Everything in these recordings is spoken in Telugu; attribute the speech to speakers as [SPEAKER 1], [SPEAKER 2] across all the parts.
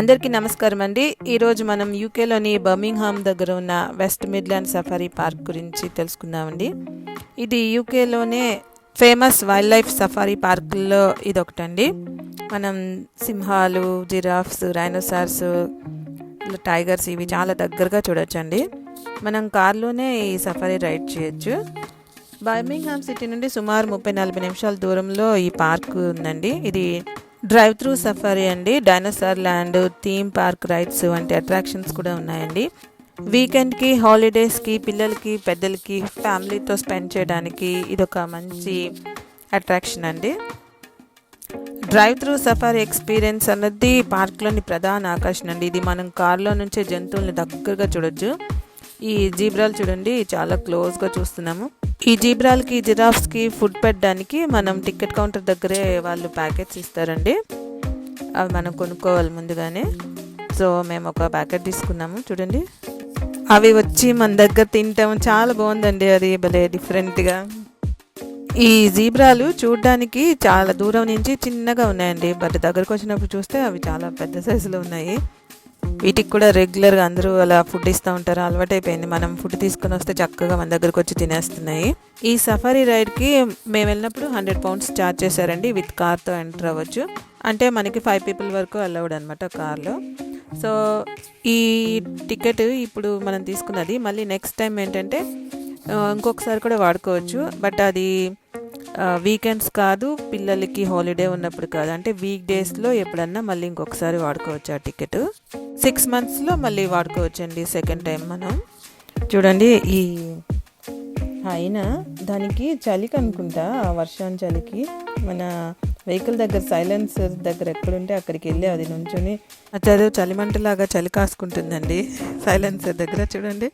[SPEAKER 1] అందరికీ నమస్కారం అండి. ఈరోజు మనం యూకేలోని బర్మింగ్హామ్ దగ్గర ఉన్న వెస్ట్ మిడ్లాండ్ సఫారీ పార్క్ గురించి తెలుసుకుందామండి. ఇది యూకేలోనే ఫేమస్ వైల్డ్ లైఫ్ సఫారీ పార్కుల్లో ఇది ఒకటండి మనం సింహాలు జిరాఫ్స్ రైనోసార్స్ టైగర్స్ ఇవి చాలా దగ్గరగా చూడొచ్చండి. మనం కార్లోనే ఈ సఫారీ రైడ్ చేయొచ్చు. బర్మింగ్హామ్ సిటీ నుండి సుమారు ముప్పై నలభై నిమిషాల దూరంలో ఈ పార్క్ ఉందండి. ఇది డ్రైవ్ త్రూ సఫారీ అండి. Dinosaur land theme park rides వంటి అట్రాక్షన్స్ కూడా ఉన్నాయండి. వీకెండ్కి హాలిడేస్కి పిల్లలకి పెద్దలకి ఫ్యామిలీతో స్పెండ్ చేయడానికి ఇదొక మంచి అట్రాక్షన్ అండి. డ్రైవ్ త్రూ సఫారీ ఎక్స్పీరియన్స్ అన్నది పార్క్లోని ప్రధాన ఆకర్షణ అండి. ఇది మనం కార్లో నుంచే జంతువుల్ని దగ్గరగా చూడొచ్చు. ఈ జీబ్రాలు చూడండి చాలా క్లోజ్గా చూస్తున్నాము. ఈ జీబ్రాలకి జిరాఫ్స్కి ఫుడ్ పెట్టడానికి మనం టికెట్ కౌంటర్ దగ్గరే వాళ్ళు ప్యాకెట్స్ ఇస్తారండి. అవి మనం కొనుక్కోవాలి ముందుగానే. సో మేము ఒక ప్యాకెట్ తీసుకున్నాము. చూడండి. అవి వచ్చి మన దగ్గర తింటాం. చాలా బాగుందండి అది. భలే డిఫరెంట్గా. ఈ జీబ్రాలు చూడడానికి చాలా దూరం నుంచి చిన్నగా ఉన్నాయండి. బట్ దగ్గరకు వచ్చినప్పుడు చూస్తే అవి చాలా పెద్ద సైజులో ఉన్నాయి. వీటికి కూడా రెగ్యులర్గా అందరూ అలా ఫుడ్ ఇస్తూ ఉంటారు. అలవాటైపోయింది. మనం ఫుడ్ తీసుకొని వస్తే చక్కగా మన దగ్గరకు వచ్చి తినేస్తున్నాయి. ఈ సఫారీ రైడ్కి మేము వెళ్ళినప్పుడు హండ్రెడ్ పౌండ్స్ ఛార్జ్ చేశారండి విత్ కార్తో ఎంటర్ అవ్వచ్చు. అంటే మనకి ఫైవ్ పీపుల్ వరకు అలౌడ్ అనమాట కార్లో. సో ఈ టికెట్ ఇప్పుడు మనం తీసుకున్నది. మళ్ళీ నెక్స్ట్ టైం ఏంటంటే ఇంకొకసారి కూడా వాడుకోవచ్చు. బట్ అది వీకెండ్స్ కాదు పిల్లలకి హాలిడే ఉన్నప్పుడు కాదు. అంటే వీక్ డేస్లో ఎప్పుడన్నా మళ్ళీ ఇంకొకసారి వాడుకోవచ్చు ఆ టికెట్ సిక్స్ మంత్స్లో మళ్ళీ వాడుకోవచ్చండి సెకండ్ టైం మనం. చూడండి ఈ అయినా దానికి చలికి అనుకుంటా ఆ వర్షం చలికి. మన వెహికల్ దగ్గర సైలెన్సర్ దగ్గర ఎక్కడుంటే అక్కడికి వెళ్ళి అది నుంచుని చదువు చలిమంటలాగా చలి కాసుకుంటుందండి. సైలెన్సర్ దగ్గర చూడండి.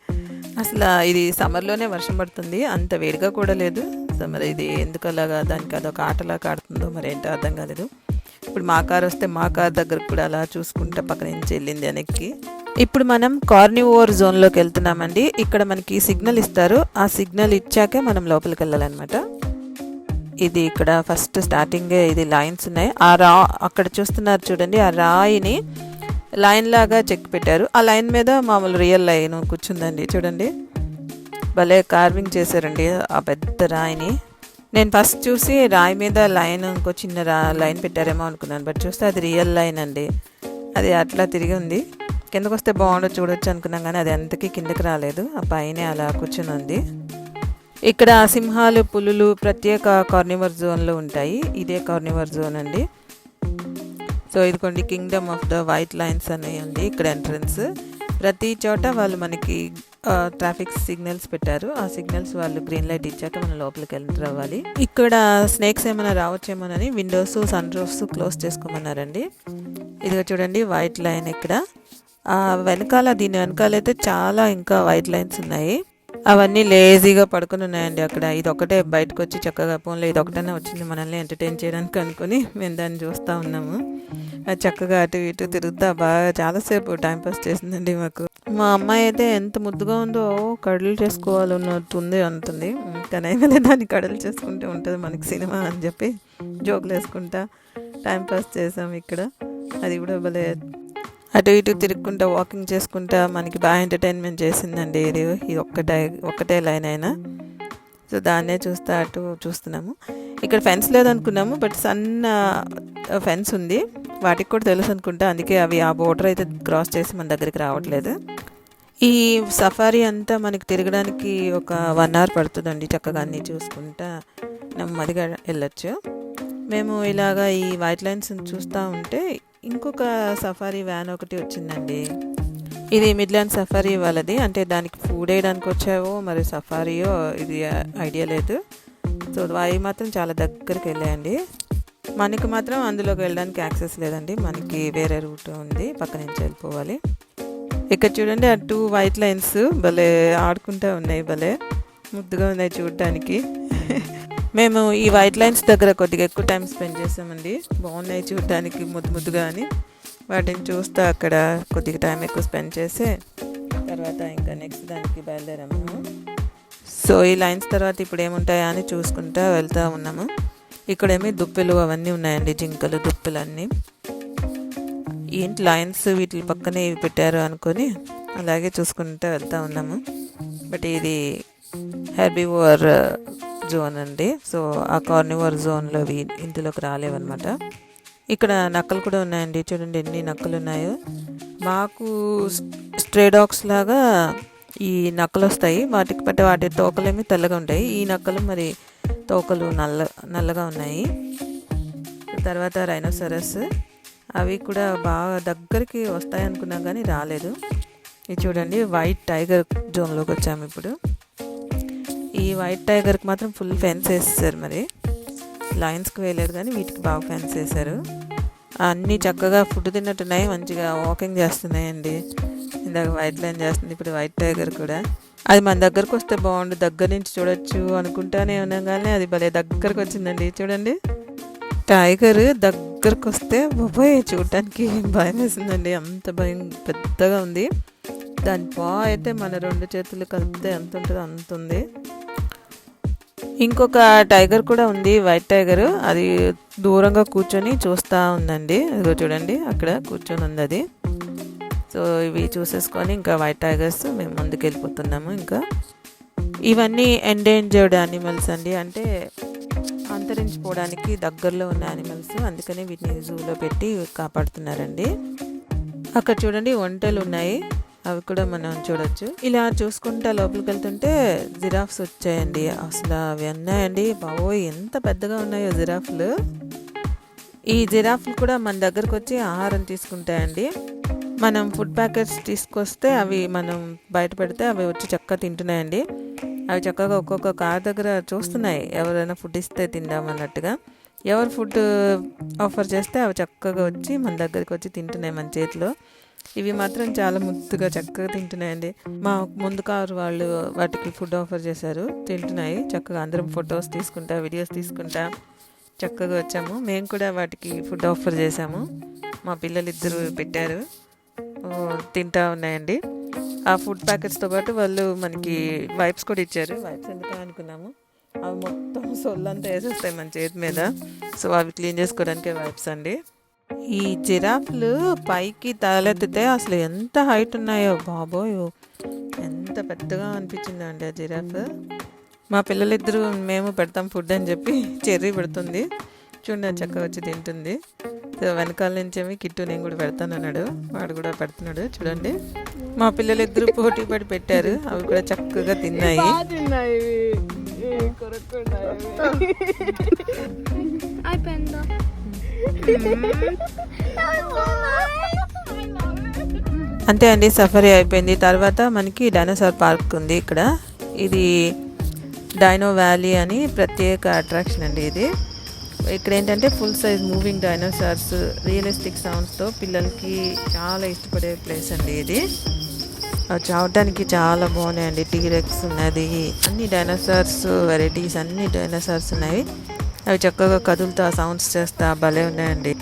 [SPEAKER 1] అసలు ఇది సమ్మర్లోనే వర్షం పడుతుంది. అంత వేడిగా కూడా లేదు. సో మరి ఇది ఎందుకు అలాగా దానికి అదొక ఆటలాగా ఆడుతుందో మరి ఏంటో అర్థం కాలేదు. ఇప్పుడు మా కార్ వస్తే మా కార్ దగ్గరకు కూడా అలా చూసుకుంటా పక్క నుంచి వెళ్ళింది వెనక్కి. ఇప్పుడు మనం కార్నివోర్ జోన్లోకి వెళ్తున్నామండి. ఇక్కడ మనకి సిగ్నల్ ఇస్తారు. ఆ సిగ్నల్ ఇచ్చాకే మనం లోపలికి వెళ్ళాలన్నమాట. ఇది ఇక్కడ ఫస్ట్ స్టార్టింగే ఇది లైన్స్ ఉన్నాయి. ఆ రా అక్కడ చూస్తున్నారు చూడండి ఆ రాయిని లైన్ లాగా చెక్ పెట్టారు. ఆ లైన్ మీద మామూలు రియల్ లైన్ కూర్చుందండి. చూడండి. భలే కార్వింగ్ చేశారండి ఆ పెద్ద రాయిని. నేను ఫస్ట్ చూసి రాయి మీద లైన్ ఇంకో చిన్న రా లైన్ పెట్టారేమో అనుకున్నాను బట్ చూస్తే అది రియల్ లైన్ అండి. అది అట్లా తిరిగి ఉంది. కిందకు వస్తే బాగుండదు చూడొచ్చు అనుకున్నాం కానీ అది ఎంతకీ కిందకి రాలేదు. ఆ పైన అలా కూర్చుని ఉంది. ఇక్కడ సింహాలు పులులు ప్రత్యేక కార్నివర్ జోన్లో ఉంటాయి. ఇదే కార్నివర్ జోన్ అండి. సో ఇదిగోండి kingdom of the white lions అని ఉంది ఇక్కడ ఎంట్రన్స్ ప్రతి చోట వాళ్ళు మనకి ట్రాఫిక్ సిగ్నల్స్ పెట్టారు. ఆ సిగ్నల్స్ వాళ్ళు గ్రీన్ లైట్ ఇచ్చాక మనం లోపలికి ఎంటర్ అవ్వాలి. ఇక్కడ స్నేక్స్ ఏమైనా రావచ్చేమోనని విండోస్ సన్ రూఫ్స్ క్లోజ్ చేసుకోమన్నారండి. ఇదిగో చూడండి వైట్ లైన్ ఇక్కడ. వెనకాల దీని వెనకాల అయితే చాలా ఇంకా వైట్ లైన్స్ ఉన్నాయి. అవన్నీ లేజీగా పడుకుని ఉన్నాయండి అక్కడ. ఇది ఒకటే బయటకు వచ్చి చక్కగా ఫోన్లో ఇది ఒకటనే వచ్చింది మనల్ని ఎంటర్టైన్ చేయడానికి అనుకుని మేము దాన్ని చూస్తూ ఉన్నాము. అది చక్కగా అటు ఇటు తిరుగుతా బాగా చాలాసేపు టైం పాస్ చేసిందండి మాకు. మా అమ్మాయి అయితే ఎంత ముద్దుగా ఉందో కడులు చేసుకోవాలన్నట్టుంది అంటుంది. తనైనా దాన్ని కడలు చేసుకుంటే ఉంటుంది మనకి సినిమా అని చెప్పి జోకులు వేసుకుంటా టైంపాస్ చేసాం ఇక్కడ. అది కూడా భలే అటు ఇటు తిరుక్కుంటా వాకింగ్ చేసుకుంటా మనకి బాగా ఎంటర్టైన్మెంట్ చేసిందండి ఇది. ఇది ఒక్కటే ఒక్కటే లైన్ అయినా. సో దాన్నే చూస్తా అటు చూస్తున్నాము. ఇక్కడ ఫెన్స్ లేదనుకున్నాము బట్ సన్న ఫెన్స్ ఉంది. వాటికి కూడా తెలుసు అనుకుంటా అందుకే అవి ఆ బోర్డర్ అయితే క్రాస్ చేసి మన దగ్గరికి రావట్లేదు. ఈ సఫారీ అంతా మనకి తిరగడానికి ఒక వన్ అవర్ పడుతుందండి చక్కగా అన్నీ చూసుకుంటా. నెమ్మదిగా వెళ్ళొచ్చు. మేము ఇలాగా ఈ వైట్ లైన్స్ చూస్తూ ఉంటే ఇంకొక సఫారీ వ్యాన్ ఒకటి వచ్చిందండి. ఇది మిడ్లాండ్ సఫారీ వాళ్ళది. అంటే దానికి ఫుడ్ వేయడానికి వచ్చావో మరి సఫారీయో ఇది ఐడియా లేదు. సో అవి మాత్రం చాలా దగ్గరికి వెళ్ళాయండి. మనకి మాత్రం అందులోకి వెళ్ళడానికి యాక్సెస్ లేదండి. మనకి వేరే రూట్ ఉంది. పక్క నుంచి వెళ్ళిపోవాలి. ఇక్కడ చూడండి ఆ టూ వైట్ లైన్స్ భలే ఆడుకుంటూ ఉన్నాయి భలే ముద్దుగా ఉన్నాయి చూడటానికి మేము ఈ వైట్ లైన్స్ దగ్గర కొద్దిగా ఎక్కువ టైం స్పెండ్ చేసామండి. బాగున్నాయి చూడడానికి ముద్దు ముద్దుగా అని. వాటిని చూస్తూ అక్కడ కొద్దిగా టైం ఎక్కువ స్పెండ్ చేసి తర్వాత ఇంకా నెక్స్ట్ దానికి బయలుదేరాము. మేము సో ఈ లైన్స్ తర్వాత ఇప్పుడు ఏముంటాయా అని చూసుకుంటా వెళ్తూ ఉన్నాము. ఇక్కడేమి దుప్పెలు అవన్నీ ఉన్నాయండి జింకలు దుప్పెలు అన్నీ ఏంటి లైన్స్ వీటి పక్కనే ఇవి పెట్టారు అనుకొని అలాగే చూసుకుంటూ వెళ్తూ ఉన్నాము. బట్ ఇది హెర్బివోర్ జోన్ అండి. సో ఆ కార్నివర్ జోన్లో ఇవి ఇందులోకి రాలేవన్నమాట. ఇక్కడ నక్కలు కూడా ఉన్నాయండి. చూడండి ఎన్ని నక్కలు ఉన్నాయో. మాకు స్ట్రే డాగ్స్ లాగా ఈ నక్కలు వస్తాయి. వాటికి పట్టే వాటి తోకలేమి తెల్లగా ఉంటాయి. ఈ నక్కలు మరి తోకలు నల్ల నల్లగా ఉన్నాయి. తర్వాత రైనోసరస్. అవి కూడా బాగా దగ్గరికి వస్తాయి అనుకున్నాం కానీ రాలేదు. ఇది చూడండి వైట్ టైగర్ జోన్లోకి వచ్చాము ఇప్పుడు. ఈ వైట్ టైగర్కి మాత్రం ఫుల్ ఫెన్స్ వేసేసారు మరి. లైన్స్కి వేయలేదు కానీ వీటికి బాగా ఫెన్స్ వేశారు అన్నీ చక్కగా ఫుడ్ తిన్నట్టున్నాయి మంచిగా వాకింగ్ చేస్తున్నాయండి. ఇందాక వైట్ లైన్ చేస్తుంది ఇప్పుడు వైట్ టైగర్ కూడా. అది మన దగ్గరకు వస్తే బాగుండు దగ్గర నుంచి చూడొచ్చు అనుకుంటానే ఉన్నాం కానీ అది భలే దగ్గరకు వచ్చిందండి. చూడండి. టైగర్ దగ్గరకు వస్తే బాబాయ్ చూడటానికి భయం వేసిందండి. అంత భయం పెద్దగా ఉంది. దాని పా అయితే మన రెండు చేతులు కలిపితే ఎంత ఉంటుందో అంత ఉంది. ఇంకొక టైగర్ కూడా ఉంది వైట్ టైగర్. అది దూరంగా కూర్చొని చూస్తూ ఉందండి. అదిగో చూడండి అక్కడ కూర్చొని ఉంది అది. సో ఇవి చూసేసుకొని ఇంకా వైట్ టైగర్స్ మేము ముందుకు వెళ్ళిపోతున్నాము ఇంకా. ఇవన్నీ ఎండేంజర్డ్ యానిమల్స్ అండి. అంటే అంతరించిపోవడానికి దగ్గరలో ఉన్న యానిమల్స్ అందుకనే వీటిని జూలో పెట్టి కాపాడుతున్నారండి. అక్కడ చూడండి ఒంటెలు ఉన్నాయి. అవి కూడా మనం చూడొచ్చు. ఇలా చూసుకుంటా లోపలికి వెళ్తుంటే జిరాఫ్స్ వచ్చాయండి. అసలు అవి ఉన్నాయండి బావోయ్ ఎంత పెద్దగా ఉన్నాయో జిరాఫ్లు. ఈ జిరాఫ్లు కూడా మన దగ్గరకు వచ్చి ఆహారం తీసుకుంటాయండి. మనం ఫుడ్ ప్యాకెట్స్ తీసుకొస్తే అవి మనం బయట పెడితే అవి వచ్చి చక్కగా తింటున్నాయండి. అవి చక్కగా ఒక్కొక్క కార్ దగ్గర చూస్తున్నాయి. ఎవరైనా ఫుడ్ ఇస్తే తిందామన్నట్టుగా ఎవరు ఫుడ్ ఆఫర్ చేస్తే అవి చక్కగా వచ్చి మన దగ్గరికి వచ్చి తింటున్నాయి మన చేతిలో. ఇవి మాత్రం చాలా ముద్దుగా చక్కగా తింటున్నాయండి. మా ముందు కారు వాళ్ళు వాటికి ఫుడ్ ఆఫర్ చేశారు. తింటున్నాయి. చక్కగా అందరం ఫొటోస్ తీసుకుంటా వీడియోస్ తీసుకుంటా చక్కగా వచ్చాము. మేము కూడా వాటికి ఫుడ్ ఆఫర్ చేశాము. మా పిల్లలు ఇద్దరు పెట్టారు తింటా ఉన్నాయండి. ఆ ఫుడ్ ప్యాకెట్స్తో పాటు వాళ్ళు మనకి వైప్స్ కూడా ఇచ్చారు. వైప్స్ ఎందుకు అనుకున్నాము. అవి మొత్తం సొల్లంతా వేసేస్తాయి మన చేతి మీద. సో అవి క్లీన్ చేసుకోవడానికి వైప్స్ అండి. ఈ జిరాఫ్లు పైకి తలెత్తితే అసలు ఎంత హైట్ ఉన్నాయో బాబోయ్. ఎంత పెద్దగా అనిపించిందో అండి ఆ జిరాఫ్. మా పిల్లలిద్దరూ మేము పెడతాం ఫుడ్ అని చెప్పి చెర్రీ పెడుతుంది. చూడండి అది చక్కగా వచ్చి తింటుంది. సో వెనకాల నుంచేమి కిట్టు నేను కూడా పెడతాను అన్నాడు. వాడు కూడా పెడుతున్నాడు చూడండి. మా పిల్లలిద్దరూ పోటీ పడి పెట్టారు. అవి కూడా చక్కగా తిన్నాయి.
[SPEAKER 2] అయిపోయిందా?
[SPEAKER 1] అంతే అండి సఫరీ అయిపోయింది. తర్వాత మనకి డైనోసార్ పార్క్ ఉంది ఇక్కడ. ఇది డైనో వ్యాలీ అని ప్రత్యేక అట్రాక్షన్ అండి ఇది. ఇక్కడ ఏంటంటే full size moving dinosaurs realistic సౌండ్స్తో పిల్లలకి చాలా ఇష్టపడే ప్లేస్ అండి ఇది. చూడటానికి చాలా బాగున్నాయండి. టీరెక్స్ ఉన్నది. అన్ని డైనోసార్స్ వెరైటీస్ అన్ని డైనోసార్స్ ఉన్నాయి అవి చక్కగా కదులుతా సౌండ్స్ చేస్తా భలే ఉన్నాయండి.